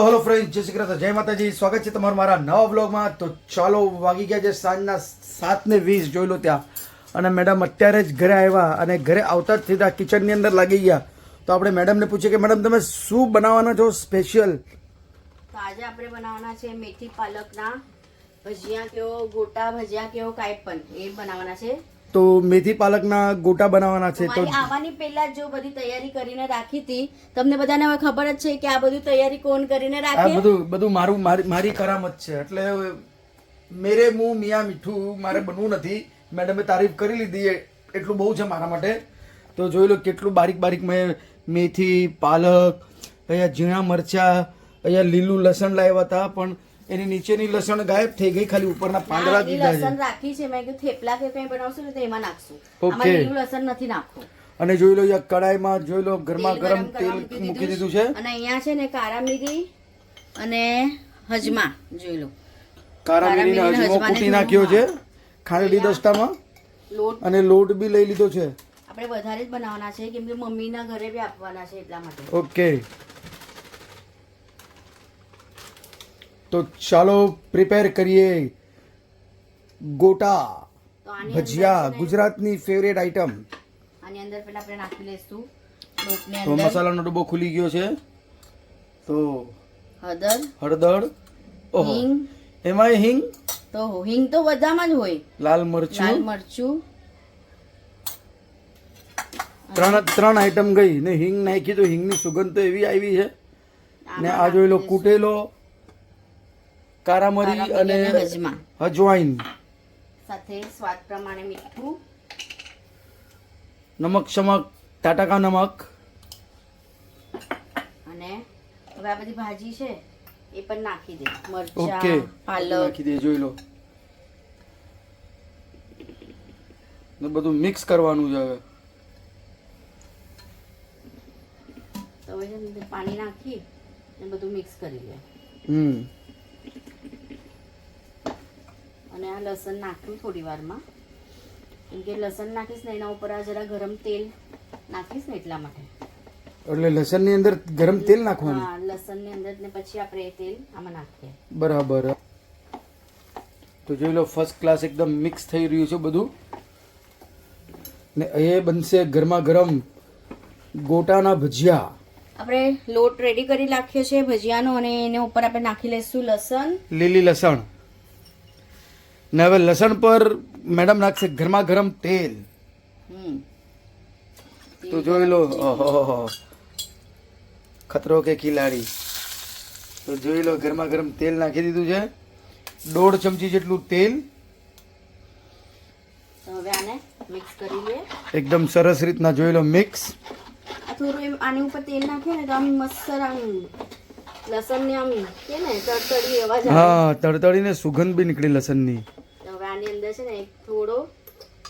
તો hello friend જય શ્રી કૃષ્ણ, જય માતાજી, સ્વાગત છે તમારું મારા નવા બ્લોગમાં તો ચાલો, વાગી ગયા છે સાંજના સાત ને વીસ, જોઈ લો ત્યાં. અને મેડમ અત્યારે જ ઘરે આવ્યા અને ઘરે આવતા જ સીધા કિચનની અંદર લાગી ગયા. તો આપણે મેડમને પૂછીએ કે મેડમ તમે શું બનાવવાના છો સ્પેશિયલ તો આજે આપણે બનાવવાના છે મેથી પાલકના ભજીયા કેવો, ગોટા ભજીયા કેવો, કાંઈ પણ એ બનાવવાના છે. તો મેથી પાલકના ગોટા બનાવવાના છે તો આવવાની પહેલા જ બધી તૈયારી કરીને રાખી હતી તમને બધાને હવે ખબર જ છે કે આ બધું તૈયારી કોણ કરીને આ બધું બધું મારું મારી કરામત છે એટલે મેરે મું મિયા મીઠું મારે બનવું નથી. મેડમે તારીફ કરી લીધી એટલું બહુ છે મારા માટે. તો જોઈ લો કેટલું બારીક બારીક મેં મેથી પાલક અહીંયા ઝીણા મરચા અહીંયા લીલું લસણ લાવ્યા હતા પણ એની નીચેની લસણ ગાયબ થઈ ગઈ ખાલી ઉપરના પાંદડા દીધા છે. લસણ રાખી છે. મેં કીધું થેપલા કે કંઈ બનાવશું ને તો એમાં નાખશું. આમાં લીલું લસણ નથી નાખવું. અને જોઈ લો અહીંયા કડાઈમાં જોઈ લો ગરમા ગરમ તેલ મૂકી દીધું છે. અને અહીંયા છે ને કારા મીરી અને હજમા જોઈ લો. કારા મીરી અને હજમો કૂટી નાખ્યો છે હા. દસ્તામાં. લોટ અને લોટ બી લઈ લીધો છે. આપણે વધારે જ બનાવવાના છે કેમ કે મમ્મીના ઘરે બી આપવાના છે એટલા માટે. ઓકે તો ચાલો પ્રિપેર કરીએ ગોટા ભજીયા ગુજરાતની ફેવરેટ આઈટમ આની અંદર પહેલા આપણે નાખી લઈશું. તો મસાલાનો ડબ્બો ખુલી ગયો છે. તો હળદર. હળદર. ઓહો. એમાં હિંગ? તો હિંગ તો બધામાં જ હોય. લાલ લાલ મરચું. મરચું ત્રણ ત્રણ આઈટમ ગઈ. ને હિંગ નાખી તો હિંગની સુગંધ તો એવી આવી છે. ને આ જોઈ લો કૂટેલો. કારામરી અને અને અજવાઈન સાથે સ્વાદ પ્રમાણે મીઠું. નમક શમક ટાટાકા નમક. અને હવે આ બધી ભાજી છે એ પણ નાખી દે. મરચા પાલક. નાખી દે જોઈ લો. ને બધું મિક્સ કરવાનું છે હવે. તો પાણી નાખી ને બધું મિક્સ કરી લે. હમ. અને આ લસણ નાખ્યું થોડી વારમાં. કેમ કે લસણ નાખીશ ને એના ઉપર આ જરા ગરમ તેલ નાખીશ ને એટલા માટે. એટલે લસણની અંદર ગરમ તેલ નાખવાનું? હા લસણની અંદર ને પછી આપણે એ તેલ આમાં નાખીએ. બરાબર. તો જોઈ લો ફર્સ્ટ ક્લાસ એકદમ મિક્સ થઈ રહ્યું છે બધું. ને એ બનશે ગરમા ગરમ ગોટાના ભજીયા. આપણે લોટ રેડી કરી નાખ્યો છે ભજીયાનો અને એને ઉપર આપણે નાખી લઈશું લસણ. લીલી લસણ. ને હવે લસણ પર મેડમ નાખશે ગરમા ગરમ તેલ તો જોઈ લો ઓહો ખતરો કે ખિલાડી. તો જોઈ લો ગરમા ગરમ તેલ નાખી દીધું છે. દોઢ ચમચી જેટલું તેલ. એકદમ સરસ રીતના જોઈ લો મિક્સ થોડું આની ઉપર તેલ નાખે ને તો આમ મસ્ત આમ લસણની આમ કે ને તડતડી અવાજ હા તડતડીને સુગંધ બી નીકળી લસણની. અંદર છે ને થોડો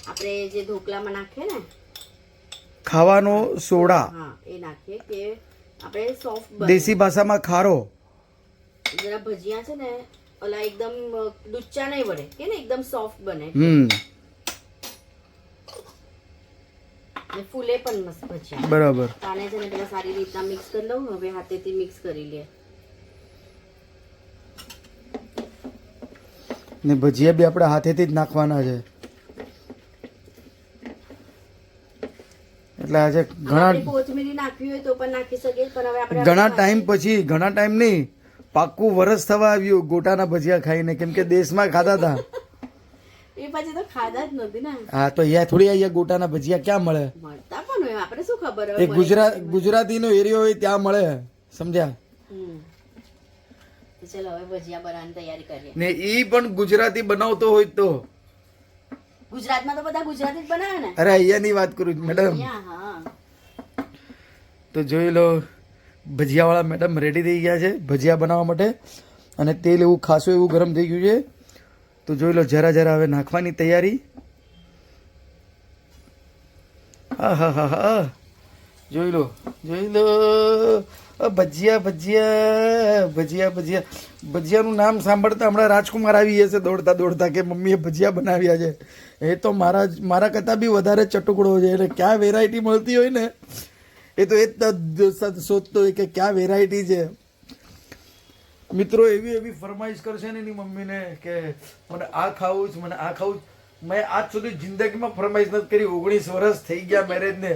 આપણે જે ઢોકલામાં નાખીએ ને ખાવાનો સોડા. હા એ નાખીએ કે આપણે સોફ્ટ દેશી ભાષામાં ખારો. જરા ભજીયા છે ને ઓલા એકદમ અ, નહીં વળે કે ને એકદમ સોફ્ટ બને. હમ. ને ફૂલે પણ મસ્ત ભજીયા. બરાબર. તાને આને છે ને પેલા સારી રીતના મિક્સ કરી લઉં હવે હાથેથી મિક્સ કરી લે ને ભજીયા બી આપણે હાથેથી જ નાખવાના છે. એટલે આજે ઘણા ઘણા ટાઈમ પછી ઘણા ટાઈમ નહીં પાક્કું વરસ થવા આવ્યું ગોટાના ભજીયા ખાઈને કેમ કે દેશમાં ખાધા હતા એ પછી તો ખાધા જ નથી ને. હા તો અહીંયા થોડી અહીંયા ગોટાના ભજીયા ક્યાં મળે? મળતા પણ આપણે શું ખબર એ ગુજરાત ગુજરાતીનો એરિયો હોય ત્યાં મળે સમજ્યા? ચલો હવે ભજીયા બનાવવાની તૈયારી કરીએ. ને ઈ પણ ગુજરાતી બનાવતો હોય તો. ગુજરાતમાં તો બધા ગુજરાતી જ બનાવે ને? અરે અહીંયાની વાત કરું છું, મેડમ. તો જોઈ લો ભજીયાવાળા મેડમ રેડી થઈ ગયા છે ભજીયા બનાવવા માટે. અને તેલ એવું ખાસું એવું ગરમ થઈ ગયું છે. તો જોઈ લો જરા જરા હવે નાખવાની તૈયારી. હા હા હા હા જોઈ લો જોઈ લો. ભજીયા ભજીયા ભજીયા ભજીયા. ભજીયાનું નામ સાંભળતા હમણાં રાજકુમાર આવી જશે દોડતા દોડતા કે મમ્મીએ ભજીયા બનાવ્યા છે. એ તો મારા મારા કરતાં બી વધારે ચટુકડો છે. એટલે ક્યાં વેરાયટી મળતી હોય ને? એ તો એ જ શોધતો હોય કે ક્યાં વેરાયટી છે. મિત્રો એવી એવી ફરમાઈશ કરશે ને એની મમ્મીને કે મને આ ખાવું છે મને આ ખાવું મેં આજ સુધી જિંદગીમાં ફરમાઈશ નથી કરી. ઓગણીસ વર્ષ થઈ ગયા મેરેજને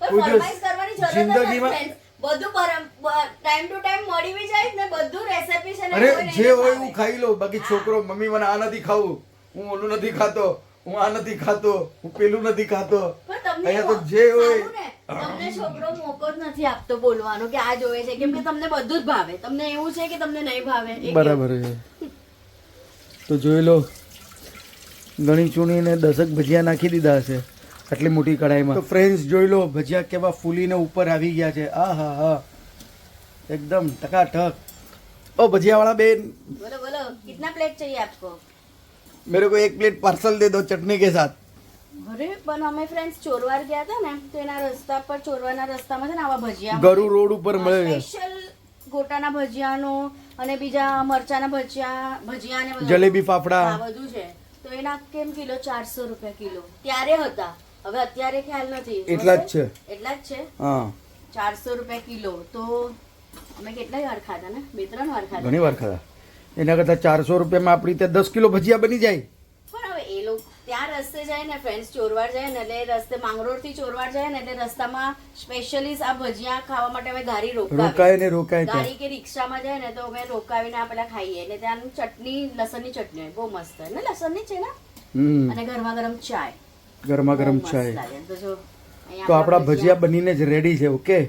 કોઈ દિવસ જ જિંદગીમાં. બધું ટાઈમ ટુ ટાઈમ મળી બી જાય ને બધું રેસિપી છે ને અરે જે હોય હું ખાઈ લઉં બાકી છોકરો મમ્મી મને આ નથી ખાવું. હું ઓલું નથી ખાતો. હું આ નથી ખાતો. હું પેલું નથી ખાતો. અહીંયા તો જે હોય તમને છોકરો મોકો જ નથી આપતો બોલવાનો કે આ જોવે છે. કેમ કે તમને બધું જ ભાવે. તમને એવું છે કે તમને નહીં ભાવે? બરાબર છે. તો જોઈ લો. ગણી ચૂણીને દસક ભજીયા નાખી દીધા હશે. આટલી મોટી કઢાઈમાં તો ફ્રેન્ડ્સ જોઈ લો ભજીયા કેવા ફૂલીને ઉપર આવી ગયા છે આ હા હા એકદમ ટકાટક ઓ ભજીયાવાળા બેન કેવું? બોલો બોલો કિતના પ્લેટ चाहिए आपको मेरे को એક પ્લેટ પાર્સલ દે દો ચટણી કે સાથ અરે પણ અમે ફ્રેન્ડ્સ ચોરવાર ગયા હતા ને તો એના રસ્તા પર ચોરવાના રસ્તામાં છે ને આવા ભજીયા ગરુ રોડ ઉપર મળે છે સ્પેશિયલ ગોટાના ભજીયાનો અને બીજા મરચાના ભજીયા ભજીયા ને બધું. જલેબી ફાફડા આ બધું છે તો એના કેમ કિલો ચારસો રૂપિયા કિલો ત્યારે હતા હવે અત્યારે ખ્યાલ નથી. એટલા જ છે. એટલા જ છે? હા. ચારસો રૂપિયા કિલો. તો અમે કેટલા વાર ખાધા ને? બે ત્રણ વાર ખાધા? ઘણી વાર ખાધા. એના કરતા ચારસો રૂપિયામાં આપણી ત્યાં દસ કિલો ભજીયા બની જાય. પણ હવે એ લોકો ત્યાં રસ્તે જાય ને ફ્રેન્ડ્સ ચોરવાડ જાય ને એટલે રસ્તે માંગરોળથી ચોરવાડ જાય ને એટલે રસ્તામાં સ્પેશિયલી આ ભજીયા ખાવા માટે અમે ગાડી રોકાવી. રોકાય ને રોકાય ત્યાં. ગાડી કે રિક્ષામાં જાય ને તો અમે રોકાવીને આપણે પેલા ખાઈએ. એટલે ત્યાંનું ચટણી લસણની ચટણી બહુ મસ્ત. ને લસણની છે ને? અને ગરમા ગરમ ચાય. ગરમા ગરમ ચાય. તો આપણા ભજીયા બનીને જ રેડી છે ઓકે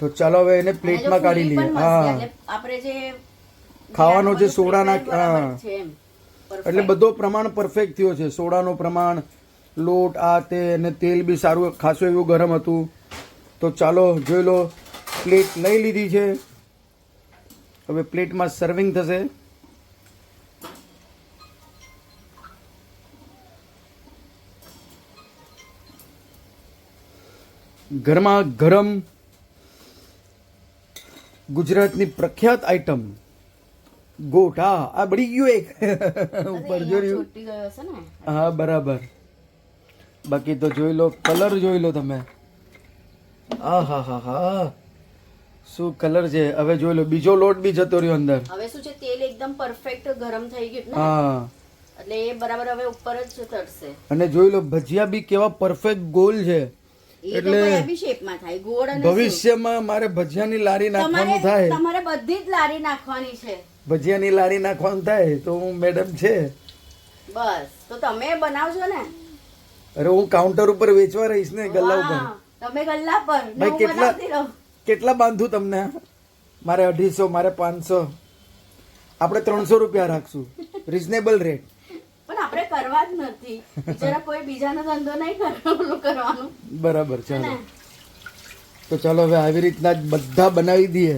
તો ચાલો હવે એને પ્લેટમાં કાઢી લઈએ. હા. આપણે જે ખાવાનો જે સોડાના સોડા. એટલે બધો પ્રમાણ પરફેક્ટ થયો છે. સોડાનું પ્રમાણ લોટ આ તે અને તેલ બી સારું ખાસું એવું ગરમ હતું. તો ચાલો જોઈ લો પ્લેટ લઈ લીધી છે. હવે પ્લેટમાં સર્વિંગ થશે. ગરમા ગરમ ગુજરાતની પ્રખ્યાત આઈટમ ગોટા. આ બળી ગયું એક. ઉપર અરે, જો અહીંયા રહ્યું? ચોંટી ગયો હશે ને? હા બરાબર. બાકી તો જોઈ લો કલર જોઈ લો તમે. આ હા હા હા. શું કલર છે? હવે જોઈ લો બીજો લોટ બી જતો રહ્યો અંદર. હવે શું છે તેલ એકદમ પરફેક્ટ ગરમ થઈ ગયું ને હા. એટલે એ બરાબર હવે ઉપર જ તરશે. અને જોઈ લો ભજીયા બી કેવા પરફેક્ટ ગોલ છે. એટલે ભવિષ્યમાં મારે ભજીયાની લારી નાખવાનું થાય. તમારે બધી જ લારી નાખવાની છે. ભજીયાની લારી નાખવાનું થાય તો હું મેડમ છે. બસ તો તમે બનાવજો ને? અરે હું કાઉન્ટર ઉપર વેચવા રહીશ ને ગલ્લા ઉપર. તમે ગલ્લા પર ભાઈ કેટલા કેટલા બાંધું તમને? મારે અઢીસો મારે પાંચસો. આપણે ત્રણસો રૂપિયા રાખશું. રિઝનેબલ રેટ આપણે કરવા જ નથી. જરા કોઈ બીજાનો ધંધો નહીં કરવાનો કરવાનું. બરાબર ચાલો. તો ચાલો હવે આવી રીતના જ બધા બનાવી દઈએ.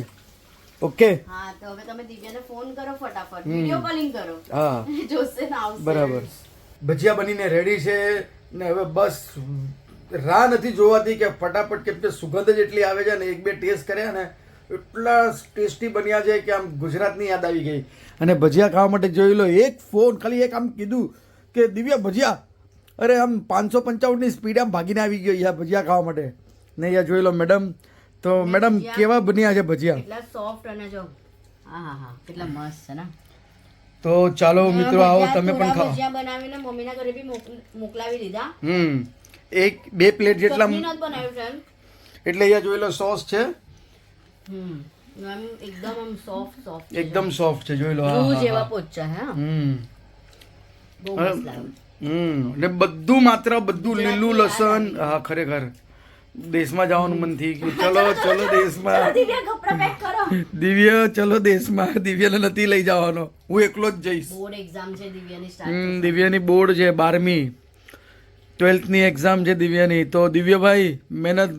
ઓકે? હા તો હવે તમે દિવ્યાને ફોન કરો ફટાફટ. વિડિયો કોલિંગ કરો. હા. જોશે ને આવશે. બરાબર. ભજીયા બનીને રેડી છે ને હવે બસ રાહ નથી જોવાતી કે ફટાફટ કેમ કે સુગંધ જ એટલી આવે છે ને એક બે ટેસ્ટ કર્યા ને એટલા ટેસ્ટી બન્યા છે કે આમ ગુજરાતની યાદ આવી ગઈ. અને ભજીયા ખાવા માટે જોઈ લો એક ફોન ખાલી એક આમ કીધું કે દિવ્યા ભજીયા? અરે આમ પાંચસો પંચાવનની સ્પીડ આમ ભાગીને આવી ગયો યા ભજીયા ખાવા માટે. ને અહીંયા જોઈ લો મેડમ તો મેડમ કેવા બન્યા છે ભજીયા? એટલા સોફ્ટ અને જો હા હા હા કેટલા મસ્ત છે ને. તો ચાલો મિત્રો આવો તમે પણ ખાઓ. ભજીયા બનાવીને મમ્મીના ઘરે બી મોકલાવી દીધા. હમ એક બે પ્લેટ જેટલા. એટલે અહીંયા જોઈ લો સોસ છે. હમ એકદમ સોફ્ટ સોફ્ટ એકદમ સોફ્ટ છે જોઈ લો. જેવા પોચા હે. હમ. હમ ને બધું માત્ર બધું લીલું લસણ હા ખરેખર. દેશમાં જવાનું મન થઈ ગયું. ચલો ચલો દેશમાં. દિવ્યા ચલો દેશમાં. દિવ્યને નથી લઈ જવાનો. હું એકલો જ જઈશ. બોર્ડ એક્ઝામ છે દિવ્યાની હમ દિવ્યાની બોર્ડ છે બારમી. ટ્વેલ્થની એક્ઝામ છે દિવ્યાની. તો દિવ્યભાઈ મહેનત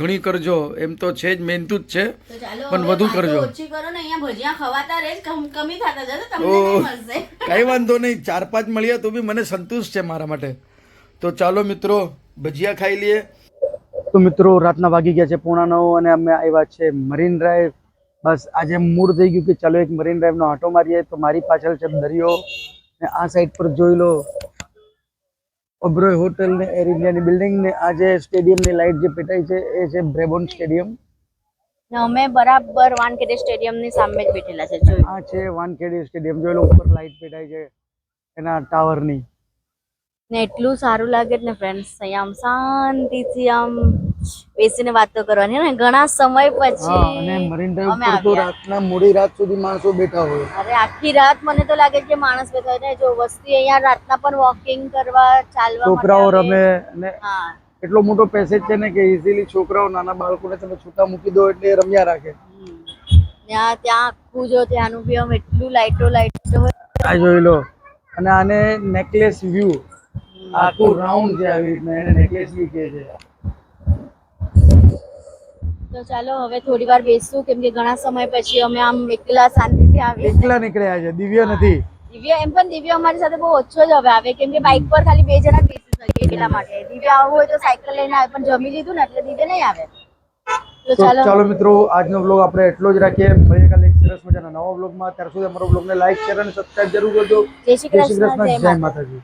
ઘણી કરજો એમ તો છે જ મહેનતું જ છે. પણ વધુ કરજો. ઓછી કરો ને અહીંયા ભજીયા ખવાતા રહે કમી થતા જશે તમને. મળશે. કઈ વાંધો નહીં ચાર પાંચ મળ્યા તો બી મને સંતુષ્ટ છે મારા માટે. તો ચાલો મિત્રો ભજીયા ખાઈ લઈએ. તો મિત્રો રાતના વાગી ગયા છે પોણા નવ અને અમે આવ્યા છે મરીન ડ્રાઈવ બસ આજે મૂળ થઈ ગયું કે ચાલો એક મરીન ડ્રાઈવનો આંટો મારીએ. તો મારી પાછળ છે દરિયો. ને આ સાઈડ પર જોઈ લો. ઓબ્રોય હોટલ ને એર ઇન્ડિયાની બિલ્ડિંગ ને આ જે સ્ટેડિયમની લાઇટ જે પેટાઈ છે એ છે બ્રેબોન સ્ટેડિયમ ને અમે બરાબર વાનખેડે સ્ટેડિયમની સામે જ બેઠેલા છે જોયું. આ છે વાનખેડે સ્ટેડિયમ જોઈ લો ઉપર લાઈટ પેટાઈ છે એના ટાવરની ને. એટલું સારું લાગે ને ફ્રેન્ડ્સ અહીંયા આમ શાંતિથી આમ બેસીને વાતો કરવાની ને ઘણા સમય પછી અને મરીન ડ્રાઈવ પર તો રાતના મોડી રાત સુધી માણસો બેઠા હોય. અરે આખી રાત મને તો લાગે છે માણસ બેઠા હોય. ને જો વસ્તી અહીંયા રાતના પણ વોકિંગ કરવા ચાલવા છોકરાઓ રમે અને એટલો મોટો પેસેજ છે ને કે ઇઝીલી છોકરાઓ નાના બાળકોને તમે છૂટા મૂકી દો એટલે રમ્યા રાખે. ત્યાં ત્યાં આખું જો ત્યાંનું બી આમ એટલું લાઈટો હોય. આ જોઈ લો. અને આને નેકલેસ વ્યૂ આખું રાઉન્ડ છે આવી રીતના એને નેકલેસ વ્યૂ કહે છે. તો ચાલો હવે થોડી વાર બેસું કેમ કે ઘણા સમય પછી અમે આમ એકલા શાંતિથી આવી એકલા નીકળ્યા છે દિવ્ય નથી. દિવ્ય એમ પણ દિવ્ય અમારી સાથે બહુ ઓછો જ હવે આવે કેમ કે બાઇક પર ખાલી બે જણા બેસી શકીએ એટલા માટે. દિવ્ય આવવું હોય તો સાયકલ લઈને આવે પણ જમી લીધું ને એટલે દિવ્ય નહીં આવે. તો ચાલો. ચાલો મિત્રો આજનો બ્લોગ આપણે એટલો જ રાખીએ. મળીએ કાલે એક સરસ મજાના નવા બ્લોગમાં ત્યાર સુધી અમારો બ્લોગને લાઈક શેર અને સબસ્ક્રાઇબ જરૂર કરજો. જય શ્રી કૃષ્ણ જય માતાજી.